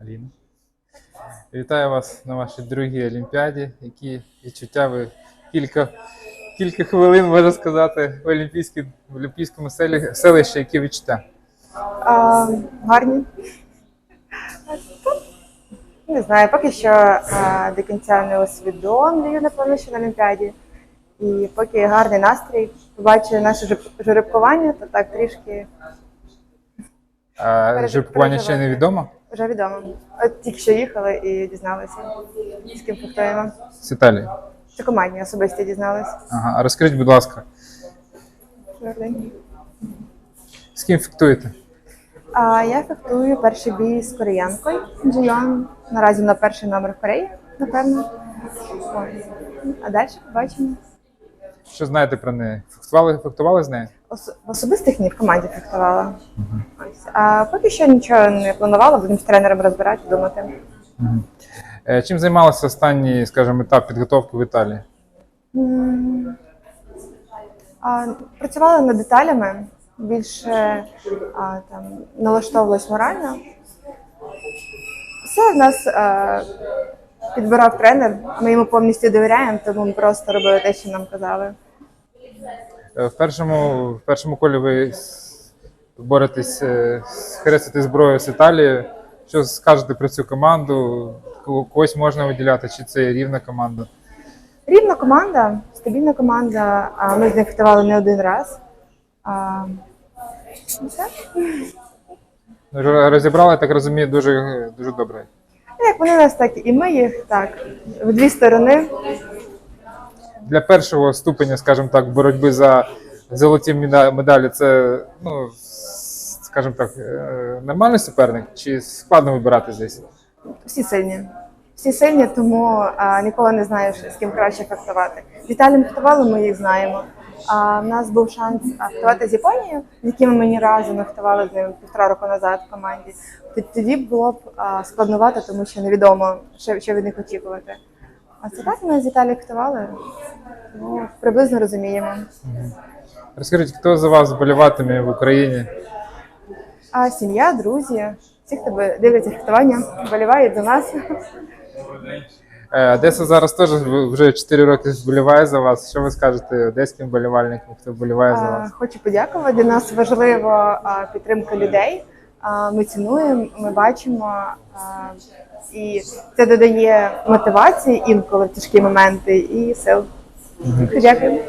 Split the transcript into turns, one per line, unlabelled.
Аліна. Вітаю вас на вашій другій Олімпіаді. Які відчуття ви кілька, кілька хвилин, можна сказати, в, Олімпійській, в Олімпійському селі, селищі, які відчуття?
А, гарні. Не знаю, поки що а, до кінця не усвідомлюю, напевно, що на Олімпіаді. І поки гарний настрій, побачу наше жеребкування, то так трішки
А жеребкування ще не відомо?
Вже відомо. От тільки що їхали і дізналися, з ким фехтуємо.
З Італії.
Це командні особисто дізналися.
Ага. А розкажіть, будь ласка, з ким фіктуєте?
А я фехтую перший бій з кореянкою Джийон. Наразі на перший номер в Кореї, напевно. Ось. А далі побачимо.
Що знаєте про неї? Фехтували, фехтували з нею?
В особистих ні в команді фехтувала. Ось. А поки що нічого не планувала, будемо з тренером розбирати, думати.
Е, Чим займалися останній, скажімо, етап підготовки в Італії?
М, А, працювала над деталями, більше а, там, налаштовувалась морально. Все в нас а, підбирав тренер, ми йому повністю довіряємо, тому ми просто робили те, що нам казали.
Е, В першому, в першому колі ви боретесь, е, хрестите зброю з Італією. Що скажете про цю команду? Когось можна виділяти, чи це рівна команда?
Рівна команда, стабільна команда. Ми з ним фехтували не один раз. А.
Ну, ро- Розібрали, так розумію, дуже, дуже добре.
Ну, Як вони нас, так і ми їх так. В дві сторони.
Для першого ступеня, скажімо так, боротьби за золоті меда- медалі, це, ну, скажімо так, е, нормальний суперник, чи складно вибирати здесь?
Всі сильні. Всі сильні, тому а, ніколи не знаєш, з ким краще фехтувати. З Італією фехтували, ми їх знаємо. А в нас був шанс фехтувати з Японією, з якими ми ні разу фехтували з ними півтора року назад в команді. Тоді було б а, складновато, тому що невідомо, що, що від них очікувати. А це так ми з Італією фехтували, ну, приблизно розуміємо.
Розкажіть, хто за вас вболіватиме в Україні?
А сім'я, друзі, всі, хто би- дивляться фехтування, вболівають за нас.
Е, Одеса зараз теж вже 4 роки вболіває за вас. Що ви скажете одеським вболівальникам, хто вболіває за
А,
вас?
Хочу подякувати. Для нас важлива а, підтримка людей. Ми цінуємо, ми бачимо, і це додає мотивації інколи в тяжкі моменти і сил. Дякую.